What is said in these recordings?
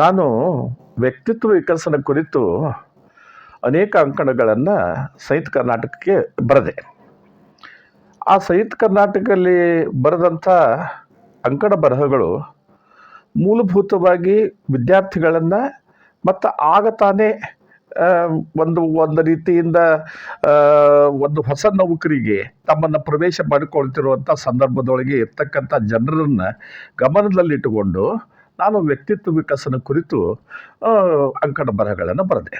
ನಾನು ವ್ಯಕ್ತಿತ್ವ ವಿಕಸನ ಕುರಿತು ಅನೇಕ ಅಂಕಣಗಳನ್ನು ಸಹಿತ ಕರ್ನಾಟಕಕ್ಕೆ ಬರೆದೆ. ಆ ಸಹಿತ ಕರ್ನಾಟಕದಲ್ಲಿ ಬರೆದಂಥ ಅಂಕಣ ಬರಹಗಳು ಮೂಲಭೂತವಾಗಿ ವಿದ್ಯಾರ್ಥಿಗಳನ್ನು ಮತ್ತು ಆಗ ತಾನೇ ಒಂದು ಒಂದು ರೀತಿಯಿಂದ ಒಂದು ಹೊಸ ನೌಕರಿಗೆ ತಮ್ಮನ್ನು ಪ್ರವೇಶ ಮಾಡಿಕೊಳ್ತಿರುವಂಥ ಸಂದರ್ಭದೊಳಗೆ ಇರ್ತಕ್ಕಂಥ ಜನರನ್ನು ಗಮನದಲ್ಲಿಟ್ಟುಕೊಂಡು ನಾನು ವ್ಯಕ್ತಿತ್ವ ವಿಕಸನ ಕುರಿತು ಅಂಕಣ ಬರಹಗಳನ್ನು ಬರೆದೆ.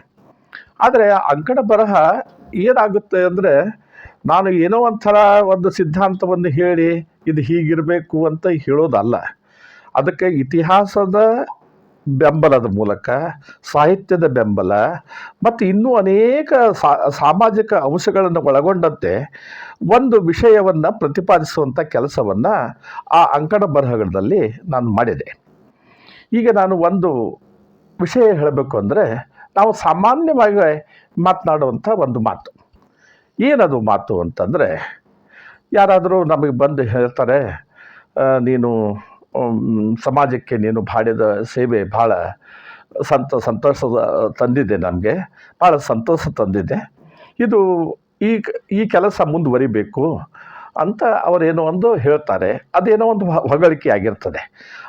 ಆದರೆ ಅಂಕಣ ಬರಹ ಏನಾಗುತ್ತೆ ಅಂದರೆ, ನಾನು ಏನೋ ಒಂಥರ ಒಂದು ಸಿದ್ಧಾಂತವನ್ನು ಹೇಳಿ, ಇದು ಹೀಗಿರಬೇಕು ಅಂತ ಹೇಳೋದಲ್ಲ. ಅದಕ್ಕೆ ಇತಿಹಾಸದ ಬೆಂಬಲದ ಮೂಲಕ, ಸಾಹಿತ್ಯದ ಬೆಂಬಲ, ಮತ್ತು ಇನ್ನೂ ಅನೇಕ ಸಾಮಾಜಿಕ ಅಂಶಗಳನ್ನು ಒಳಗೊಂಡಂತೆ ಒಂದು ವಿಷಯವನ್ನು ಪ್ರತಿಪಾದಿಸುವಂಥ ಕೆಲಸವನ್ನು ಆ ಅಂಕಣ ಬರಹಗಳಲ್ಲಿ ನಾನು ಮಾಡಿದೆ. ಈಗ ನಾನು ಒಂದು ವಿಷಯ ಹೇಳಬೇಕು ಅಂದರೆ ನಾವು ಸಾಮಾನ್ಯವಾಗಿ ಮಾತನಾಡುವಂಥ ಒಂದು ಮಾತು. ಏನದು ಮಾತು ಅಂತಂದರೆ, ಯಾರಾದರೂ ನಮಗೆ ಬಂದು ಹೇಳ್ತಾರೆ ನೀನು ಸಮಾಜಕ್ಕೆ ನೀನು ಮಾಡಿದ ಸೇವೆ ಭಾಳ ಸಂತ ಸಂತೋಷದ ತಂದಿದೆ ನನಗೆ ಭಾಳ ಸಂತೋಷ ತಂದಿದೆ. ಇದು ಈ ಈ ಕೆಲಸ ಮುಂದುವರಿಬೇಕು. ಅಂತ ಅವರೇನೋ ಒಂದು ಹೇಳ್ತಾರೆ. ಅದೇನೋ ಒಂದು ಹೊಗಳಿಕೆ ಆಗಿರ್ತದೆ.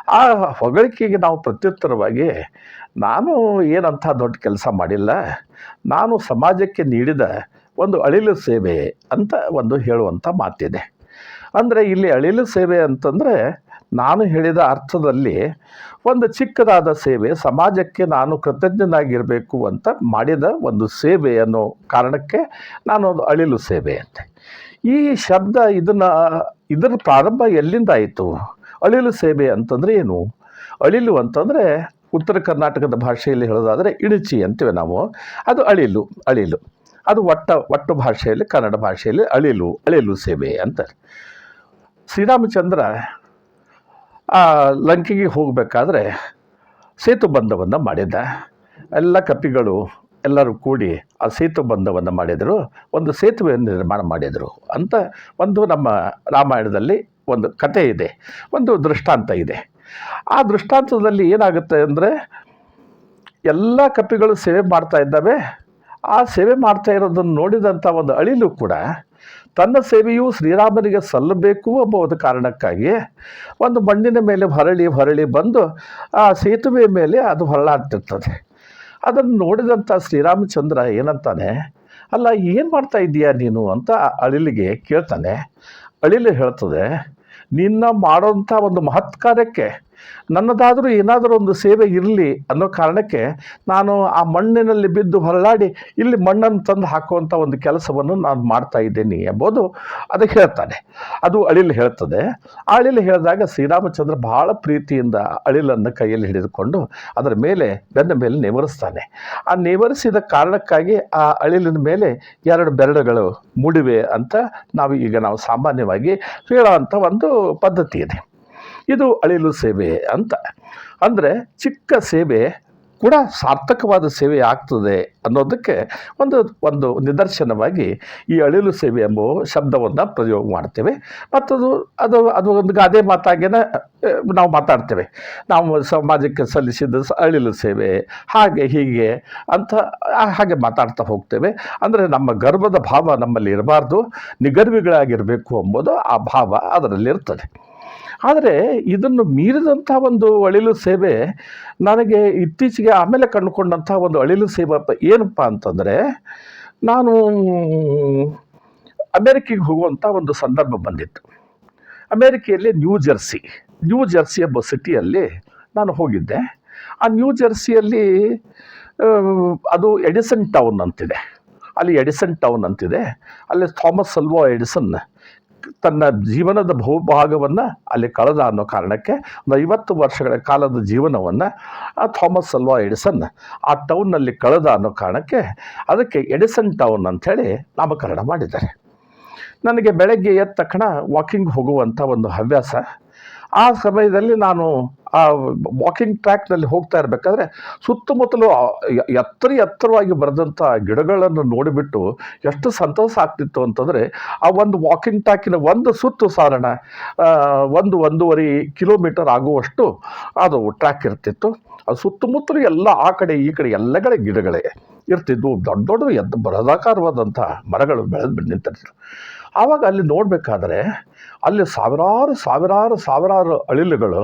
ಆ ಹೊಗಳಿಕೆಗೆ ನಾವು ಪ್ರತ್ಯುತ್ತರವಾಗಿ, ನಾನು ಏನಂಥ ದೊಡ್ಡ ಕೆಲಸ ಮಾಡಿಲ್ಲ. ನಾನು ಸಮಾಜಕ್ಕೆ ನೀಡಿದ ಒಂದು ಅಳಿಲು ಸೇವೆ ಅಂತ ಒಂದು ಹೇಳುವಂಥ ಮಾತಿದೆ. ಅಂದರೆ ಇಲ್ಲಿ ಅಳಿಲು ಸೇವೆ ಅಂತಂದರೆ, ನಾನು ಹೇಳಿದ ಅರ್ಥದಲ್ಲಿ ಒಂದು ಚಿಕ್ಕದಾದ ಸೇವೆ, ಸಮಾಜಕ್ಕೆ ನಾನು ಕೃತಜ್ಞನಾಗಿರಬೇಕು ಅಂತ ಮಾಡಿದ ಒಂದು ಸೇವೆ ಅನ್ನೋ ಕಾರಣಕ್ಕೆ ನಾನು ಅಳಿಲು ಸೇವೆ ಅಂತೆ. ಈ ಶಬ್ದ ಇದನ್ನು, ಇದರ ಪ್ರಾರಂಭ ಎಲ್ಲಿಂದ ಆಯಿತು? ಅಳಿಲು ಸೇವೆ ಅಂತಂದರೆ ಏನು? ಅಳಿಲು ಅಂತಂದರೆ ಉತ್ತರ ಕರ್ನಾಟಕದ ಭಾಷೆಯಲ್ಲಿ ಹೇಳೋದಾದರೆ ಇಣಚಿ ಅಂತೀವಿ ನಾವು. ಅದು ಅಳಿಲು ಅಳಿಲು. ಅದು ಒಟ್ಟ ಒಟ್ಟು ಭಾಷೆಯಲ್ಲಿ, ಕನ್ನಡ ಭಾಷೆಯಲ್ಲಿ ಅಳಿಲು ಅಳಿಲು ಸೇವೆ ಅಂತಾರೆ ಶ್ರೀರಾಮಚಂದ್ರ ಆ ಲಂಕೆಗೆ ಹೋಗಬೇಕಾದ್ರೆ ಸೇತು ಬಂಧವನ್ನು ಮಾಡಿದ್ದ. ಎಲ್ಲ ಕಪಿಗಳು ಎಲ್ಲರೂ ಕೂಡಿ ಆ ಸೇತುವೆ ಬಂಧವನ್ನು ಮಾಡಿದರು. ಒಂದು ಸೇತುವೆಯನ್ನು ನಿರ್ಮಾಣ ಮಾಡಿದರು ಅಂತ ಒಂದು ನಮ್ಮ ರಾಮಾಯಣದಲ್ಲಿ ಒಂದು ಕತೆ ಇದೆ, ಒಂದು ದೃಷ್ಟಾಂತ ಇದೆ. ಆ ದೃಷ್ಟಾಂತದಲ್ಲಿ ಏನಾಗುತ್ತೆ ಅಂದರೆ ಎಲ್ಲ ಕಪಿಗಳು ಸೇವೆ ಮಾಡ್ತಾ ಇದ್ದಾವೆ. ಆ ಸೇವೆ ಮಾಡ್ತಾ ಇರೋದನ್ನು ನೋಡಿದಂಥ ಒಂದು ಅಳಿಲು ಕೂಡ ತನ್ನ ಸೇವೆಯು ಶ್ರೀರಾಮನಿಗೆ ಸಲ್ಲಬೇಕು ಎಂಬ ಒಂದು ಕಾರಣಕ್ಕಾಗಿ ಒಂದು ಮಣ್ಣಿನ ಮೇಲೆ ಹೊರಳಿ ಹೊರಳಿ ಬಂದು ಆ ಸೇತುವೆ ಮೇಲೆ ಅದು ಹೊರಳಾಡ್ತಿರ್ತದೆ. ಅದನ್ನು ನೋಡಿದಂಥ ಶ್ರೀರಾಮಚಂದ್ರ ಏನಂತಾನೆ, ಅಲ್ಲ, ಏನು ಮಾಡ್ತಾ ಇದ್ದೀಯಾ ನೀನು? ಅಂತ ಅಳಿಲಿಗೆ ಕೇಳ್ತಾನೆ. ಅಳಿಲು ಹೇಳ್ತದೆ, ನಿನ್ನ ಮಾಡೋಂಥ ಒಂದು ಮಹತ್ ಕಾರ್ಯಕ್ಕೆ ನನ್ನದಾದರೂ ಏನಾದರೂ ಒಂದು ಸೇವೆ ಇರಲಿ ಅನ್ನೋ ಕಾರಣಕ್ಕೆ ನಾನು ಆ ಮಣ್ಣಿನಲ್ಲಿ ಬಿದ್ದು ಹೊರಳಾಡಿ ಇಲ್ಲಿ ಮಣ್ಣನ್ನು ತಂದು ಹಾಕುವಂಥ ಒಂದು ಕೆಲಸವನ್ನು ನಾನು ಮಾಡ್ತಾ ಇದ್ದೀನಿ ಎಂಬುದು ಅದಕ್ಕೆ ಹೇಳ್ತಾನೆ. ಅದು ಅಳಿಲು ಹೇಳ್ತದೆ. ಆ ಅಳಿಲು ಹೇಳಿದಾಗ ಶ್ರೀರಾಮಚಂದ್ರ ಬಹಳ ಪ್ರೀತಿಯಿಂದ ಅಳಿಲನ್ನು ಕೈಯಲ್ಲಿ ಹಿಡಿದುಕೊಂಡು ಅದರ ಮೇಲೆ ಬೆನ್ನ ಮೇಲೆ ನೇವರಿಸ್ತಾನೆ. ಆ ನೇವರಿಸಿದ ಕಾರಣಕ್ಕಾಗಿ ಆ ಅಳಿಲಿನ ಮೇಲೆ ಎರಡು ಬೆರಳುಗಳು ಮೂಡಿವೆ ಅಂತ ನಾವು ಈಗ ನಾವು ಸಾಮಾನ್ಯವಾಗಿ ಹೇಳುವಂಥ ಒಂದು ಪದ್ಧತಿ ಇದೆ. ಇದು ಅಳಿಲು ಸೇವೆ ಅಂತ. ಅಂದರೆ ಚಿಕ್ಕ ಸೇವೆ ಕೂಡ ಸಾರ್ಥಕವಾದ ಸೇವೆ ಆಗ್ತದೆ ಅನ್ನೋದಕ್ಕೆ ಒಂದು ಒಂದು ನಿದರ್ಶನವಾಗಿ ಈ ಅಳಿಲು ಸೇವೆ ಎಂಬ ಶಬ್ದವನ್ನು ಪ್ರಯೋಗ ಮಾಡ್ತೇವೆ. ಮತ್ತು ಅದು ಅದು ಒಂದು ಗಾದೆ ಮಾತಾಗೇನೆ ನಾವು ಮಾತಾಡ್ತೇವೆ. ನಾವು ಸಮಾಜಕ್ಕೆ ಸಲ್ಲಿಸಿದ ಅಳಿಲು ಸೇವೆ ಹಾಗೆ ಹೀಗೆ ಅಂತ ಹಾಗೆ ಮಾತಾಡ್ತಾ ಹೋಗ್ತೇವೆ. ಅಂದರೆ ನಮ್ಮ ಗರ್ವದ ಭಾವ ನಮ್ಮಲ್ಲಿ ಇರಬಾರ್ದು, ನಿಗರ್ವಿಗಳಾಗಿರಬೇಕು ಎಂಬುದು ಆ ಭಾವ ಅದರಲ್ಲಿರ್ತದೆ. ಆದರೆ ಇದನ್ನು ಮೀರಿದಂಥ ಒಂದು ಅಳಿಲು ಸೇವೆ ನನಗೆ ಇತ್ತೀಚೆಗೆ ಆಮೇಲೆ ಕಂಡುಕೊಂಡಂಥ ಒಂದು ಅಳಿಲು ಸೇವೆ ಏನಪ್ಪ ಅಂತಂದರೆ, ನಾನು ಅಮೇರಿಕೆಗೆ ಹೋಗುವಂಥ ಒಂದು ಸಂದರ್ಭ ಬಂದಿತ್ತು. ಅಮೇರಿಕೆಯಲ್ಲಿ ನ್ಯೂ ಜರ್ಸಿ ನ್ಯೂ ಜರ್ಸಿ ಎಂಬ ಸಿಟಿಯಲ್ಲಿ ನಾನು ಹೋಗಿದ್ದೆ. ಆ ನ್ಯೂ ಜರ್ಸಿಯಲ್ಲಿ ಅದು ಎಡಿಸನ್ ಟೌನ್ ಅಂತಿದೆ. ಅಲ್ಲಿ ಎಡಿಸನ್ ಟೌನ್ ಅಂತಿದೆ. ಅಲ್ಲಿ ಥಾಮಸ್ ಅಲ್ವಾ ಎಡಿಸನ್ ತನ್ನ ಜೀವನದ ಬಹುಭಾಗವನ್ನು ಅಲ್ಲಿ ಕಳೆದ ಅನ್ನೋ ಕಾರಣಕ್ಕೆ ಒಂದು ಐವತ್ತು ವರ್ಷಗಳ ಕಾಲದ ಜೀವನವನ್ನು ಥಾಮಸ್ ಅಲ್ವಾ ಎಡಿಸನ್ ಆ ಟೌನ್ನಲ್ಲಿ ಕಳೆದ ಅನ್ನೋ ಕಾರಣಕ್ಕೆ ಅದಕ್ಕೆ ಎಡಿಸನ್ ಟೌನ್ ಅಂಥೇಳಿ ನಾಮಕರಣ ಮಾಡಿದ್ದಾರೆ. ನನಗೆ ಬೆಳಗ್ಗೆ ಎದ್ದ ತಕ್ಷಣ ವಾಕಿಂಗ್ ಹೋಗುವಂಥ ಒಂದು ಹವ್ಯಾಸ. ಆ ಸಮಯದಲ್ಲಿ ನಾನು ಆ ವಾಕಿಂಗ್ ಟ್ರ್ಯಾಕ್ನಲ್ಲಿ ಹೋಗ್ತಾ ಇರಬೇಕಾದ್ರೆ ಸುತ್ತಮುತ್ತಲು ಎತ್ತರ ಎತ್ತರವಾಗಿ ಬರೆದಂಥ ಗಿಡಗಳನ್ನು ನೋಡಿಬಿಟ್ಟು ಎಷ್ಟು ಸಂತೋಷ ಆಗ್ತಿತ್ತು ಅಂತಂದರೆ ಆ ಒಂದು ವಾಕಿಂಗ್ ಟ್ರ್ಯಾಕಿನ ಒಂದು ಸುತ್ತು ಸಾರಣ ಒಂದು ಒಂದೂವರೆ ಕಿಲೋಮೀಟರ್ ಆಗುವಷ್ಟು ಅದು ಟ್ರ್ಯಾಕ್ ಇರ್ತಿತ್ತು. ಅದು ಸುತ್ತಮುತ್ತಲು ಎಲ್ಲ ಆ ಕಡೆ ಈ ಕಡೆ ಎಲ್ಲ ಕಡೆ ಗಿಡಗಳೇ ಇರ್ತಿದ್ವು. ದೊಡ್ಡ ದೊಡ್ಡ ಎದ್ದು ಬೃಹದಾಕಾರವಾದಂಥ ಮರಗಳು ಬೆಳೆದು ನಿಂತಿರ್ತಿದ್ರು ಆವಾಗ ಅಲ್ಲಿ ನೋಡಬೇಕಾದ್ರೆ ಅಲ್ಲಿ ಸಾವಿರಾರು ಸಾವಿರಾರು ಸಾವಿರಾರು ಅಳಿಲುಗಳು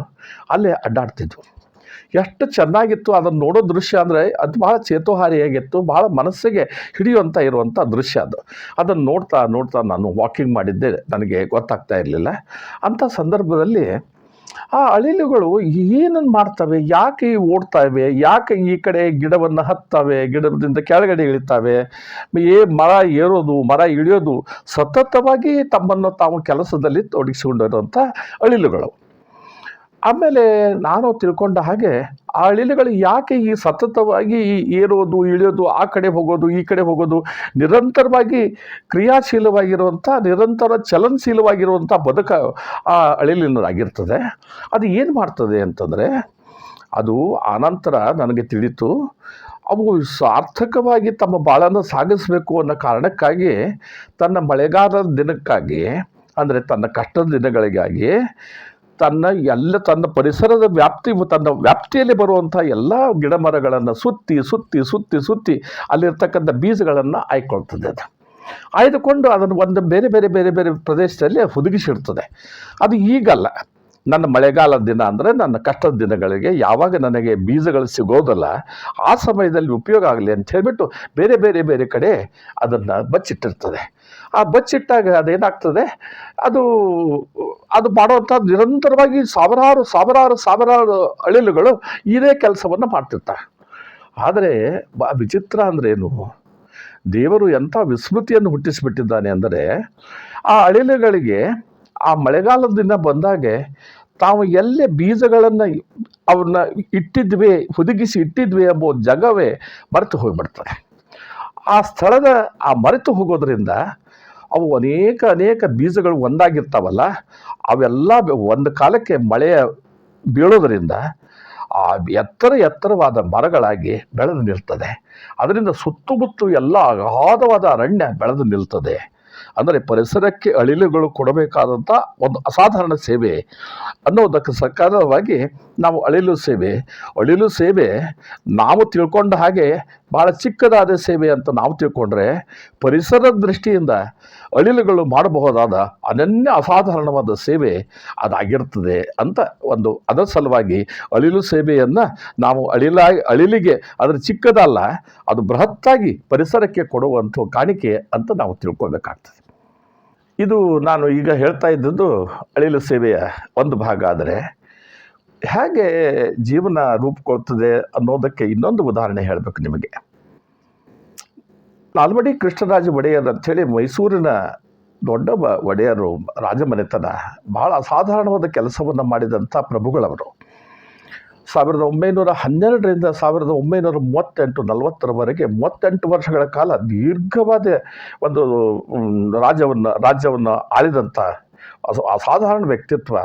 ಅಲ್ಲಿ ಅಡ್ಡಾಡ್ತಿದ್ವು. ಎಷ್ಟು ಚೆನ್ನಾಗಿತ್ತು ಅದನ್ನು ನೋಡೋ ದೃಶ್ಯ ಅಂದರೆ ಅದು ಭಾಳ ಚೇತೋಹಾರಿಯಾಗಿತ್ತು ಭಾಳ ಮನಸ್ಸಿಗೆ ಹಿಡಿಯುವಂಥ ಇರುವಂಥ ದೃಶ್ಯ ಅದು. ಅದನ್ನು ನೋಡ್ತಾ ನೋಡ್ತಾ ನಾನು ವಾಕಿಂಗ್ ಮಾಡಿದ್ದೆ, ನನಗೆ ಗೊತ್ತಾಗ್ತಾ ಇರಲಿಲ್ಲ. ಅಂಥ ಸಂದರ್ಭದಲ್ಲಿ ಆ ಅಳಿಲುಗಳು ಏನನ್ನು ಮಾಡ್ತವೆ, ಯಾಕೆ ಓಡ್ತಾವೆ ಯಾಕೆ ಈ ಕಡೆ ಗಿಡವನ್ನು ಹತ್ತವೆ, ಗಿಡದಿಂದ ಕೆಳಗಡೆ ಇಳಿತಾವೆ, ಏ ಮರ ಏರೋದು, ಮರ ಇಳಿಯೋದು, ಸತತವಾಗಿ ತಮ್ಮನ್ನು ತಾವು ಕೆಲಸದಲ್ಲಿ ತೊಡಗಿಸಿಕೊಂಡಿರುವಂಥ ಅಳಿಲುಗಳು. ಆಮೇಲೆ ನಾನು ತಿಳ್ಕೊಂಡ ಹಾಗೆ ಆ ಅಳಿಲುಗಳು ಯಾಕೆ ಈ ಸತತವಾಗಿ ಏರೋದು, ಇಳಿಯೋದು, ಆ ಕಡೆ ಹೋಗೋದು, ಈ ಕಡೆ ಹೋಗೋದು, ನಿರಂತರವಾಗಿ ಕ್ರಿಯಾಶೀಲವಾಗಿರುವಂಥ, ನಿರಂತರ ಚಲನಶೀಲವಾಗಿರುವಂಥ ಬದುಕ ಆ ಅಳಿಲಿನದಾಗಿರ್ತದೆ. ಅದು ಏನು ಮಾಡ್ತದೆ ಅಂತಂದರೆ, ಅದು ಆನಂತರ ನನಗೆ ತಿಳಿತು, ಅವು ಸಾರ್ಥಕವಾಗಿ ತಮ್ಮ ಬಾಳನ್ನು ಸಾಗಿಸಬೇಕು ಅನ್ನೋ ಕಾರಣಕ್ಕಾಗಿ ತನ್ನ ಮಳೆಗಾಲದ ದಿನಕ್ಕಾಗಿ, ಅಂದರೆ ತನ್ನ ಕಷ್ಟದ ದಿನಗಳಿಗಾಗಿ ತನ್ನ ಎಲ್ಲ ತನ್ನ ಪರಿಸರದ ವ್ಯಾಪ್ತಿ, ತನ್ನ ವ್ಯಾಪ್ತಿಯಲ್ಲಿ ಬರುವಂಥ ಎಲ್ಲ ಗಿಡ ಮರಗಳನ್ನು ಸುತ್ತಿ ಸುತ್ತಿ ಸುತ್ತಿ ಸುತ್ತಿ ಅಲ್ಲಿರ್ತಕ್ಕಂಥ ಬೀಜಗಳನ್ನು ಆಯ್ಕೊಳ್ತದೆ ಅದು. ಆಯ್ದುಕೊಂಡು ಅದನ್ನು ಒಂದು ಬೇರೆ ಬೇರೆ ಬೇರೆ ಬೇರೆ ಪ್ರದೇಶದಲ್ಲಿ ಹುದುಗಿಸಿಡ್ತದೆ. ಅದು ಈಗಲ್ಲ. ನನ್ನ ಮಳೆಗಾಲದ ದಿನ ಅಂದರೆ ನನ್ನ ಕಷ್ಟದ ದಿನಗಳಿಗೆ ಯಾವಾಗ ನನಗೆ ಬೀಜಗಳು ಸಿಗೋದಲ್ಲ, ಆ ಸಮಯದಲ್ಲಿ ಉಪಯೋಗ ಆಗಲಿ ಅಂತ ಹೇಳಿಬಿಟ್ಟು ಬೇರೆ ಬೇರೆ ಬೇರೆ ಕಡೆ ಅದನ್ನು ಬಚ್ಚಿಟ್ಟಿರ್ತದೆ. ಆ ಬಚ್ಚಿಟ್ಟಾಗ ಅದೇನಾಗ್ತದೆ ಅದು ಅದು ಮಾಡುವಂಥ ನಿರಂತರವಾಗಿ ಸಾವಿರಾರು ಸಾವಿರಾರು ಸಾವಿರಾರು ಅಳಿಲುಗಳು ಇದೇ ಕೆಲಸವನ್ನು ಮಾಡ್ತಿರ್ತಾರೆ. ಆದರೆ ಬಾ, ವಿಚಿತ್ರ ಅಂದ್ರೇನು ದೇವರು ಎಂಥ ವಿಸ್ಮೃತಿಯನ್ನು ಹುಟ್ಟಿಸಿಬಿಟ್ಟಿದ್ದಾನೆ ಅಂದರೆ, ಆ ಅಳಿಲುಗಳಿಗೆ ಆ ಮಳೆಗಾಲದಿಂದ ದಿನ ಬಂದಾಗೆ ತಾವು ಎಲ್ಲೇ ಬೀಜಗಳನ್ನು ಅವನ್ನ ಇಟ್ಟಿದ್ವಿ, ಹುದುಗಿಸಿ ಇಟ್ಟಿದ್ವಿ ಎಂಬ ಜಗವೇ ಮರೆತು ಹೋಗಿಬಿಡ್ತಾರೆ ಆ ಸ್ಥಳದ, ಆ ಮರೆತು ಹೋಗೋದ್ರಿಂದ ಅವು ಅನೇಕ ಅನೇಕ ಬೀಜಗಳು ಒಂದಾಗಿರ್ತಾವಲ್ಲ, ಅವೆಲ್ಲ ಒಂದು ಕಾಲಕ್ಕೆ ಮಳೆಯ ಬೀಳೋದರಿಂದ ಆ ಎತ್ತರ ಎತ್ತರವಾದ ಮರಗಳಾಗಿ ಬೆಳೆದು ನಿಲ್ತದೆ. ಅದರಿಂದ ಸುತ್ತಮುತ್ತಲು ಎಲ್ಲ ಅಗಾಧವಾದ ಅರಣ್ಯ ಬೆಳೆದು ನಿಲ್ತದೆ. ಅಂದರೆ ಪರಿಸರಕ್ಕೆ ಅಳಿಲುಗಳು ಕೊಡಬೇಕಾದಂಥ ಒಂದು ಅಸಾಧಾರಣ ಸೇವೆ ಅನ್ನೋದಕ್ಕೆ ಸಕಾರವಾಗಿ ನಾವು ಅಳಿಲು ಸೇವೆ. ಅಳಿಲು ಸೇವೆ ನಾವು ತಿಳ್ಕೊಂಡ ಹಾಗೆ ಭಾಳ ಚಿಕ್ಕದಾದ ಸೇವೆ ಅಂತ ನಾವು ತಿಳ್ಕೊಂಡ್ರೆ ಪರಿಸರದ ದೃಷ್ಟಿಯಿಂದ ಅಳಿಲುಗಳು ಮಾಡಬಹುದಾದ ಅನನ್ಯ ಅಸಾಧಾರಣವಾದ ಸೇವೆ ಅದಾಗಿರ್ತದೆ ಅಂತ ಒಂದು ಅದರ ಸಲುವಾಗಿ ಅಳಿಲು ಸೇವೆಯನ್ನು ನಾವು ಅಳಿಲಾಗಿ ಅಳಿಲಿಗೆ ಅದರ ಚಿಕ್ಕದಲ್ಲ, ಅದು ಬೃಹತ್ತಾಗಿ ಪರಿಸರಕ್ಕೆ ಕೊಡುವಂಥ ಕಾಣಿಕೆ ಅಂತ ನಾವು ತಿಳ್ಕೊಬೇಕಾಗ್ತದೆ ಇದು ನಾನು ಈಗ ಹೇಳ್ತಾ ಇದ್ದದ್ದು ಅಳಿಲು ಸೇವೆಯ ಒಂದು ಭಾಗ ಆದರೆ ಹೇಗೆ ಜೀವನ ರೂಪುಗೊಳ್ತದೆ ಅನ್ನೋದಕ್ಕೆ ಇನ್ನೊಂದು ಉದಾಹರಣೆ ಹೇಳಬೇಕು ನಿಮಗೆ. ನಾಲ್ವಡಿ ಕೃಷ್ಣರಾಜ ಒಡೆಯರ್ ಅಂಥೇಳಿ ಮೈಸೂರಿನ ದೊಡ್ಡ ಒಡೆಯರು ರಾಜಮನೆತನ ಬಹಳ ಅಸಾಧಾರಣವಾದ ಕೆಲಸವನ್ನು ಮಾಡಿದಂಥ ಪ್ರಭುಗಳವರು. ಸಾವಿರದ ಒಂಬೈನೂರ ಹನ್ನೆರಡರಿಂದ ಸಾವಿರದ ಒಂಬೈನೂರ ಮೂವತ್ತೆಂಟು ನಲವತ್ತರವರೆಗೆ ಮೂವತ್ತೆಂಟು ವರ್ಷಗಳ ಕಾಲ ದೀರ್ಘವಾದ ಒಂದು ರಾಜ್ಯವನ್ನು ರಾಜ್ಯವನ್ನು ಆಳಿದಂಥ ಅಸ- ಅಸಾಧಾರಣ ವ್ಯಕ್ತಿತ್ವ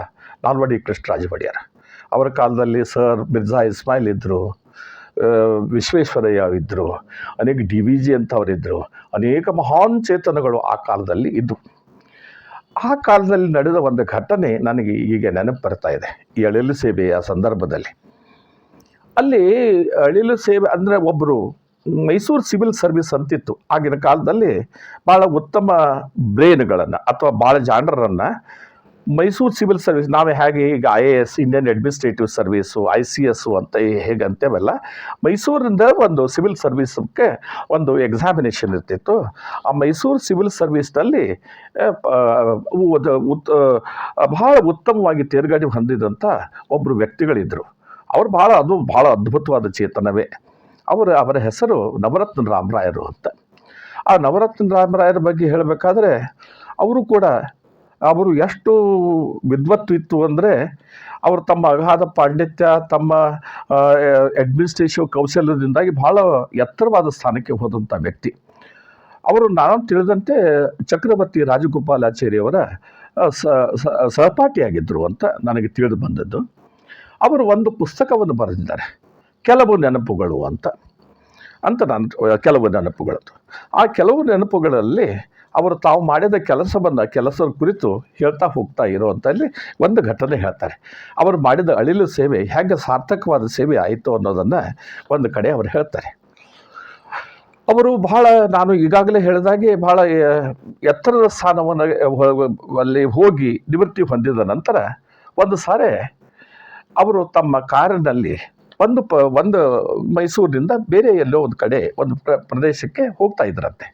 ನಾಲ್ವಡಿ ಕೃಷ್ಣರಾಜ ಒಡೆಯರ್. ಅವರ ಕಾಲದಲ್ಲಿ ಸರ್ ಮಿರ್ಜಾ ಇಸ್ಮಾಯಿಲ್ ಇದ್ದರು ವಿಶ್ವೇಶ್ವರಯ್ಯ ಇದ್ದರು ಅನೇಕ ಡಿ ವಿ ಜಿ ಅಂತವರಿದ್ದರು ಅನೇಕ ಮಹಾನ್ ಚೇತನಗಳು ಆ ಕಾಲದಲ್ಲಿ ಇದ್ದವು ಆ ಕಾಲದಲ್ಲಿ ನಡೆದ ಒಂದು ಘಟನೆ ನನಗೆ ಈಗ ನೆನಪು ಬರ್ತಾ ಇದೆ, ಈ ಅಳಿಲು ಸೇವೆಯ ಸಂದರ್ಭದಲ್ಲಿ. ಅಲ್ಲಿ ಅಳಿಲು ಸೇವೆ ಅಂದರೆ ಒಬ್ಬರು ಮೈಸೂರು ಸಿವಿಲ್ ಸರ್ವಿಸ್ ಅಂತಿತ್ತು. ಆಗಿನ ಕಾಲದಲ್ಲಿ ಭಾಳ ಉತ್ತಮ ಬ್ರೇನ್ಗಳನ್ನು ಅಥವಾ ಭಾಳ ಜಾಣರನ್ನು ಮೈಸೂರು ಸಿವಿಲ್ ಸರ್ವಿಸ್, ನಾವು ಹೇಗೆ ಈಗ I A S Indian administrative service I C S ಅಂತ ಹೇಗೆ ಅಂತೇವಲ್ಲ, ಮೈಸೂರಿಂದ ಒಂದು ಸಿವಿಲ್ ಸರ್ವಿಸ್ಗೆ ಒಂದು ಎಕ್ಸಾಮಿನೇಷನ್ ಇರ್ತಿತ್ತು. ಆ ಮೈಸೂರು ಸಿವಿಲ್ ಸರ್ವಿಸ್ನಲ್ಲಿ ಬಹಳ ಉತ್ತಮವಾಗಿ ತೇರ್ಗಡೆ ಹೊಂದಿದಂಥ ಒಬ್ಬರು ವ್ಯಕ್ತಿಗಳಿದ್ದರು ಅವ್ರು ಭಾಳ ಅದು ಭಾಳ ಅದ್ಭುತವಾದ ಚೇತನವೇ. ಅವರು, ಅವರ ಹೆಸರು ನವರತ್ನ ರಾಮರಾಯರು ಅಂತ. ಆ ನವರತ್ನ ರಾಮರಾಯರ ಬಗ್ಗೆ ಹೇಳಬೇಕಾದ್ರೆ, ಅವರು ಕೂಡ ಅವರು ಎಷ್ಟು ವಿದ್ವತ್ತು ಇತ್ತು ಅಂದರೆ ಅವರು ತಮ್ಮ ಅಗಾಧ ಪಾಂಡಿತ್ಯ, ತಮ್ಮ ಅಡ್ಮಿನಿಸ್ಟ್ರೇಷನ್ ಕೌಶಲ್ಯದಿಂದಾಗಿ ಬಹಳ ಎತ್ತರವಾದ ಸ್ಥಾನಕ್ಕೆ ಹೋದಂಥ ವ್ಯಕ್ತಿ. ಅವರು ನಾನು ತಿಳಿದಂತೆ ಚಕ್ರವರ್ತಿ ರಾಜಗೋಪಾಲಾಚಾರ್ಯವರ ಸಹಪಾಠಿಯಾಗಿದ್ದರು ಅಂತ ನನಗೆ ತಿಳಿದು ಬಂದದ್ದು. ಅವರು ಒಂದು ಪುಸ್ತಕವನ್ನು ಬರೆದಿದ್ದಾರೆ, ಕೆಲವು ನೆನಪುಗಳು ಅಂತ. ಅಂತ ನಾನು, ಕೆಲವು ನೆನಪುಗಳು. ಆ ಕೆಲವು ನೆನಪುಗಳಲ್ಲಿ ಅವರು ತಾವು ಮಾಡಿದ ಕೆಲಸವನ್ನು ಕೆಲಸದ ಕುರಿತು ಹೇಳ್ತಾ ಹೋಗ್ತಾ ಇರುವಂಥಲ್ಲಿ ಒಂದು ಘಟನೆ ಹೇಳ್ತಾರೆ. ಅವರು ಮಾಡಿದ ಅಳಿಲು ಸೇವೆ ಹೇಗೆ ಸಾರ್ಥಕವಾದ ಸೇವೆ ಆಯಿತು ಅನ್ನೋದನ್ನು ಒಂದು ಕಡೆ ಅವರು ಹೇಳ್ತಾರೆ. ಅವರು ಬಹಳ ನಾನು ಈಗಾಗಲೇ ಹೇಳಿದಾಗೆ ಬಹಳ ಎತ್ತರದ ಸ್ಥಾನವನ್ನು, ಅಲ್ಲಿ ಹೋಗಿ ನಿವೃತ್ತಿ ಹೊಂದಿದ ನಂತರ ಒಂದು ಸಾರಿ ಅವರು ತಮ್ಮ ಕಾರಿನಲ್ಲಿ ಒಂದು ಪ, ಒಂದು ಮೈಸೂರಿನಿಂದ ಬೇರೆ ಎಲ್ಲೋ ಒಂದು ಕಡೆ ಒಂದು ಪ್ರ, ಪ್ರದೇಶಕ್ಕೆ ಹೋಗ್ತಾ ಇದ್ರಂತೆ.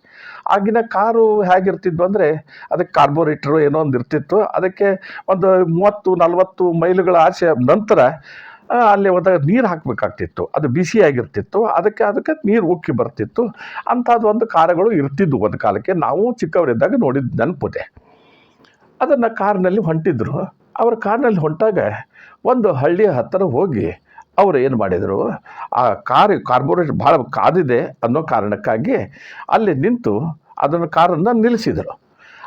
ಆಗಿನ ಕಾರು ಹೇಗಿರ್ತಿದ್ವು ಅಂದರೆ ಅದಕ್ಕೆ ಕಾರ್ಬೋರೇಟ್ರು ಏನೋ ಒಂದು ಇರ್ತಿತ್ತು. ಅದಕ್ಕೆ ಒಂದು ಮೂವತ್ತು, ನಲವತ್ತು ಮೈಲುಗಳ ಆಚೆ ನಂತರ ಅಲ್ಲಿ ಹೋದಾಗ ನೀರು ಹಾಕಬೇಕಾಗ್ತಿತ್ತು. ಅದು ಬಿಸಿಯಾಗಿರ್ತಿತ್ತು ಅದಕ್ಕೆ ಅದಕ್ಕೆ ನೀರು ಉಕ್ಕಿ ಬರ್ತಿತ್ತು. ಅಂಥದ್ದು ಒಂದು ಕಾರುಗಳು ಇರ್ತಿದ್ವು ಒಂದು ಕಾಲಕ್ಕೆ. ನಾವು ಚಿಕ್ಕವರಿದ್ದಾಗ ನೋಡಿದ ನೆನಪಿದೆ. ಅದನ್ನು ಕಾರ್ನಲ್ಲಿ ಹೊಂಟಿದ್ರು. ಅವ್ರ ಕಾರ್ನಲ್ಲಿ ಹೊಂಟಾಗ ಒಂದು ಹಳ್ಳಿಯ ಹತ್ತಿರ ಹೋಗಿ ಅವರು ಏನು ಮಾಡಿದರು, ಆ ಕಾರ್ ಕಾರ್ಬೋರೇಟ್ ಭಾಳ ಕಾದಿದೆ ಅನ್ನೋ ಕಾರಣಕ್ಕಾಗಿ ಅಲ್ಲಿ ನಿಂತು ಅದನ್ನು ಕಾರನ್ನು ನಿಲ್ಲಿಸಿದರು.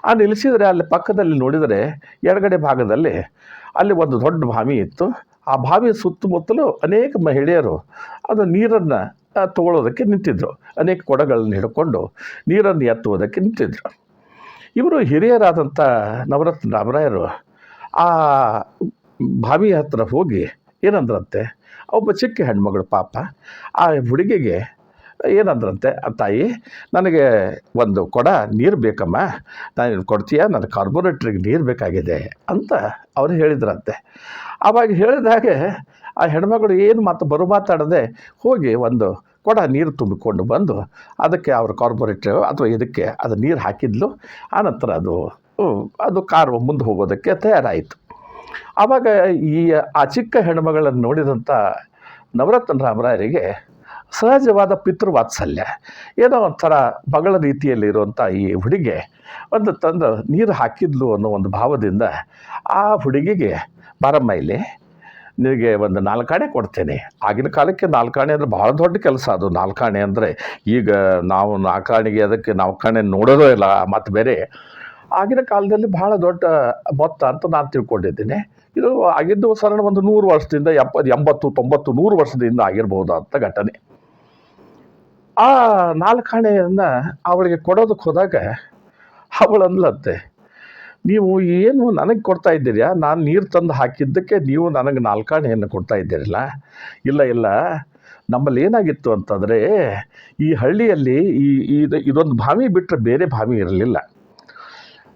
ಆ ನಿಲ್ಲಿಸಿದರೆ ಅಲ್ಲಿ ಪಕ್ಕದಲ್ಲಿ ನೋಡಿದರೆ ಎಡಗಡೆ ಭಾಗದಲ್ಲಿ ಅಲ್ಲಿ ಒಂದು ದೊಡ್ಡ ಬಾವಿ ಇತ್ತು. ಆ ಬಾವಿಯ ಸುತ್ತಮುತ್ತಲು ಅನೇಕ ಮಹಿಳೆಯರು ಅದು ನೀರನ್ನು ತಗೊಳ್ಳೋದಕ್ಕೆ ನಿಂತಿದ್ದರು ಅನೇಕ ಕೊಡಗಳನ್ನು ಹಿಡ್ಕೊಂಡು ನೀರನ್ನು ಎತ್ತುವುದಕ್ಕೆ ನಿಂತಿದ್ದರು ಇವರು ಹಿರಿಯರಾದಂಥ ನವರತ್ನ ರಾಮರಾಯರು ಆ ಬಾವಿಯ ಹತ್ರ ಹೋಗಿ ಏನಂದ್ರಂತೆ ಒಬ್ಬ ಚಿಕ್ಕ ಹೆಣ್ಮಗಳು ಪಾಪ. ಆ ಹುಡುಗಿಗೆ ಏನಂದ್ರಂತೆ, ತಾಯಿ, ನನಗೆ ಒಂದು ಕೊಡ ನೀರು ಬೇಕಮ್ಮ. ನಾನು ಕೊಡ್ತೀಯಾ? ನನ್ನ ಕಾರ್ಬೋರೇಟ್ರಿಗೆ ನೀರು ಬೇಕಾಗಿದೆ. ಅಂತ ಅವರು ಹೇಳಿದ್ರಂತೆ. ಆವಾಗ ಹೇಳಿದಾಗೆ ಆ ಹೆಣ್ಮಗಳು ಏನು ಮಾತು ಬರು ಮಾತಾಡದೆ ಹೋಗಿ ಒಂದು ಕೊಡ ನೀರು ತುಂಬಿಕೊಂಡು ಬಂದು ಅದಕ್ಕೆ ಅವ್ರ ಕಾರ್ಬೋರೇಟ್ರ್ ಅಥವಾ ಇದಕ್ಕೆ ಅದು ನೀರು ಹಾಕಿದ್ಲು. ಆನಂತರ ಅದು ಅದು ಕಾರು ಮುಂದೆ ಹೋಗೋದಕ್ಕೆ ತಯಾರಾಯಿತು. ಆವಾಗ ಈ ಆ ಚಿಕ್ಕ ಹೆಣ್ಮಗಳನ್ನು ನೋಡಿದಂಥ ನವರತ್ನ ರಾಮರಾಯರಿಗೆ ಸಹಜವಾದ ಪಿತೃವಾತ್ಸಲ್ಯ, ಏನೋ ಒಂಥರ ಬಗಳ ರೀತಿಯಲ್ಲಿ ಇರುವಂಥ ಈ ಹುಡುಗಿ ಒಂದು ತಂದು ನೀರು ಹಾಕಿದ್ಲು ಅನ್ನೋ ಒಂದು ಭಾವದಿಂದ ಆ ಹುಡುಗಿಗೆ, ಬಾರಮ್ಮ ಇಲ್ಲಿ, ನಿನಗೆ ಒಂದು ನಾಲ್ಕಾಣೆ ಕೊಡ್ತೇನೆ. ಆಗಿನ ಕಾಲಕ್ಕೆ ನಾಲ್ಕಾಣೆ ಅಂದರೆ ಭಾಳ ದೊಡ್ಡ ಕೆಲಸ ಅದು. ನಾಲ್ಕಾಣೆ ಅಂದರೆ ಈಗ ನಾವು ನಾಲ್ಕಾಣಿಗೆ ಅದಕ್ಕೆ ನಾಲ್ಕಾಣೆ ನೋಡೋದೇ ಇಲ್ಲ ಮತ್ತು ಬೇರೆ. ಆಗಿನ ಕಾಲದಲ್ಲಿ ಬಹಳ ದೊಡ್ಡ ಮೊತ್ತ ಅಂತ ನಾನು ತಿಳ್ಕೊಂಡಿದ್ದೀನಿ. ಇದು ಆಗಿದ್ದು ಸರಳ ಒಂದು ನೂರು ವರ್ಷದಿಂದ ಎಪ್ಪತ್ತು ಎಂಬತ್ತು, ತೊಂಬತ್ತು, ನೂರು ವರ್ಷದಿಂದ ಆಗಿರ್ಬೋದು ಅಂತ ಘಟನೆ. ಆ ನಾಲ್ಕಾಣೆಯನ್ನು ಅವಳಿಗೆ ಕೊಡೋದಕ್ಕೆ ಹೋದಾಗ ಅವಳು ಅಂದ್ಲಂತೆ, ನೀವು ಏನು ನನಗೆ ಕೊಡ್ತಾ ಇದ್ದೀರಾ? ನಾನು ನೀರು ತಂದು ಹಾಕಿದ್ದಕ್ಕೆ ನೀವು ನನಗೆ ನಾಲ್ಕಾಣೆಯನ್ನು ಕೊಡ್ತಾ ಇದ್ದೀರಲ್ಲ. ಇಲ್ಲ ಇಲ್ಲ. ನಮ್ಮಲ್ಲಿ ಏನಾಗಿತ್ತು ಅಂತಂದರೆ, ಈ ಹಳ್ಳಿಯಲ್ಲಿ ಈ ಇದು ಇದೊಂದು ಬಾವಿ ಬಿಟ್ಟರೆ ಬೇರೆ ಬಾವಿ ಇರಲಿಲ್ಲ.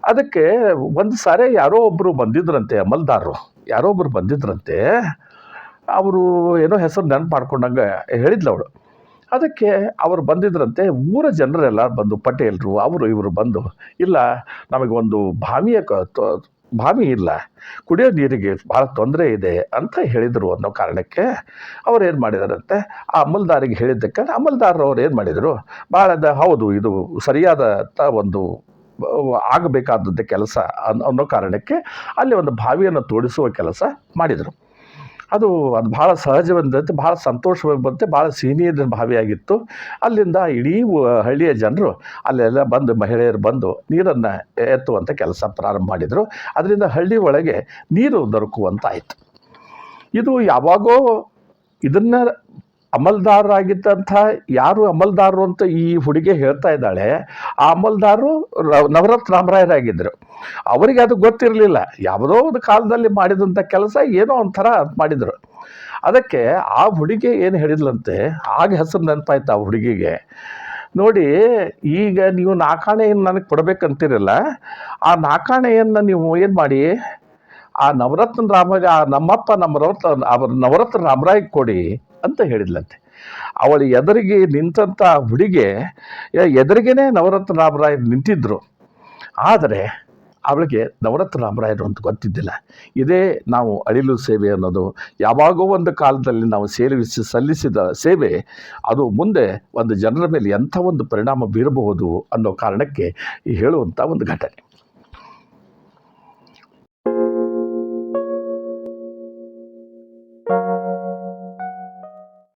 ಅದಕ್ಕೆ ಒಂದು ಸಾರಿ ಯಾರೋ ಒಬ್ಬರು ಬಂದಿದ್ರಂತೆ ಅಮಲ್ದಾರರು. ಯಾರೋ ಒಬ್ಬರು ಬಂದಿದ್ರಂತೆ. ಅವರು ಏನೋ ಹೆಸರು ನೆನಪು ಮಾಡ್ಕೊಂಡಂಗೆ ಹೇಳಿದ್ಲು ಅವಳು. ಅದಕ್ಕೆ ಅವರು ಬಂದಿದ್ರಂತೆ. ಊರ ಜನರೆಲ್ಲ ಬಂದು, ಪಟೇಲರು, ಅವರು ಇವರು ಬಂದು, ಇಲ್ಲ, ನಮಗೆ ಒಂದು ಬಾವಿಯ ಬಾವಿ ಇಲ್ಲ. ಕುಡಿಯೋ ನೀರಿಗೆ ಭಾಳ ತೊಂದರೆ ಇದೆ ಅಂತ ಹೇಳಿದರು ಅನ್ನೋ ಕಾರಣಕ್ಕೆ ಅವ್ರು ಏನು ಮಾಡಿದಾರಂತೆ? ಆ ಅಮಲ್ದಾರಿಗೆ ಹೇಳಿದ್ದಕ್ಕೆ ಅಮಲ್ದಾರರು ಅವ್ರು ಏನು ಮಾಡಿದರು? ಭಾಳ ಹೌದು, ಇದು ಸರಿಯಾದ ಒಂದು ಆಗಬೇಕಾದದ್ದು ಕೆಲಸ ಅನ್ನೋ ಕಾರಣಕ್ಕೆ ಅಲ್ಲಿ ಒಂದು ಬಾವಿಯನ್ನು ತೋಡಿಸುವ ಕೆಲಸ ಮಾಡಿದರು. ಅದು ಅದು ಭಾಳ ಸಹಜವಂತೆ ಭಾಳ ಸಂತೋಷವಂತೆ ಭಾಳ ಸೀನಿಯರ್ ಬಾವಿಯಾಗಿತ್ತು. ಅಲ್ಲಿಂದ ಇಡೀ ಹಳ್ಳಿಯ ಜನರು ಅಲ್ಲೆಲ್ಲ ಬಂದು, ಮಹಿಳೆಯರು ಬಂದು ನೀರನ್ನು ಎತ್ತುವಂಥ ಕೆಲಸ ಪ್ರಾರಂಭ ಮಾಡಿದರು. ಅದರಿಂದ ಹಳ್ಳಿ ಒಳಗೆ ನೀರು ದೊರಕುವಂತಾಯಿತು. ಇದು ಯಾವಾಗೋ ಇದನ್ನು ಅಮಲ್ದಾರರಾಗಿದ್ದಂಥ ಯಾರು ಅಮಲ್ದಾರರು ಅಂತ ಈ ಹುಡುಗಿ ಹೇಳ್ತಾ ಇದ್ದಾಳೆ, ಆ ಅಮಲ್ದಾರರು ನವರತ್ನ ರಾಮರಾಯರಾಗಿದ್ದರು. ಅವರಿಗೆ ಅದು ಗೊತ್ತಿರಲಿಲ್ಲ. ಯಾವುದೋ ಒಂದು ಕಾಲದಲ್ಲಿ ಮಾಡಿದಂಥ ಕೆಲಸ ಏನೋ ಒಂಥರ ಮಾಡಿದರು. ಅದಕ್ಕೆ ಆ ಹುಡುಗಿ ಏನು ಹೇಳಿದ್ಲಂತೆ, ಆಗ ಹೆಸರು ನೆನಪಾಯ್ತು ಆ ಹುಡುಗಿಗೆ. ನೋಡಿ, ಈಗ ನೀವು ನಾಕಾಣೆಯನ್ನು ನನಗೆ ಕೊಡಬೇಕಂತಿರಲ್ಲ, ಆ ನಾಕಾಣೆಯನ್ನು ನೀವು ಏನು ಮಾಡಿ, ಆ ನವರತ್ನ ರಾಮ, ಆ ನಮ್ಮಪ್ಪ ನಮ್ಮ ನವರತ್ನ ಅವ್ರ ನವರತ್ನ ರಾಮರಾಯ್ ಕೊಡಿ. ಅಂತ ಹೇಳಿದ್ಲಂತೆ. ಅವಳು ಎದುರಿಗೆ ನಿಂತಂಥ ಹುಡುಗಿ ಎದುರಿಗೇನೆ ನವರತ್ನ ರಾಮರಾಯ್ ನಿಂತಿದ್ರು. ಆದರೆ ಅವಳಿಗೆ ನವರತ್ನ ರಾಮರಾಯರು ಅಂತ ಗೊತ್ತಿದ್ದಿಲ್ಲ. ಇದೇ ನಾವು ಅಳಿಲು ಸೇವೆ ಅನ್ನೋದು. ಯಾವಾಗೋ ಒಂದು ಕಾಲದಲ್ಲಿ ನಾವು ಸೇವಿಸಿ ಸಲ್ಲಿಸಿದ ಸೇವೆ, ಅದು ಮುಂದೆ ಒಂದು ಜನರ ಮೇಲೆ ಎಂಥ ಒಂದು ಪರಿಣಾಮ ಬೀರಬಹುದು ಅನ್ನೋ ಕಾರಣಕ್ಕೆ ಹೇಳುವಂಥ ಒಂದು ಘಟನೆ.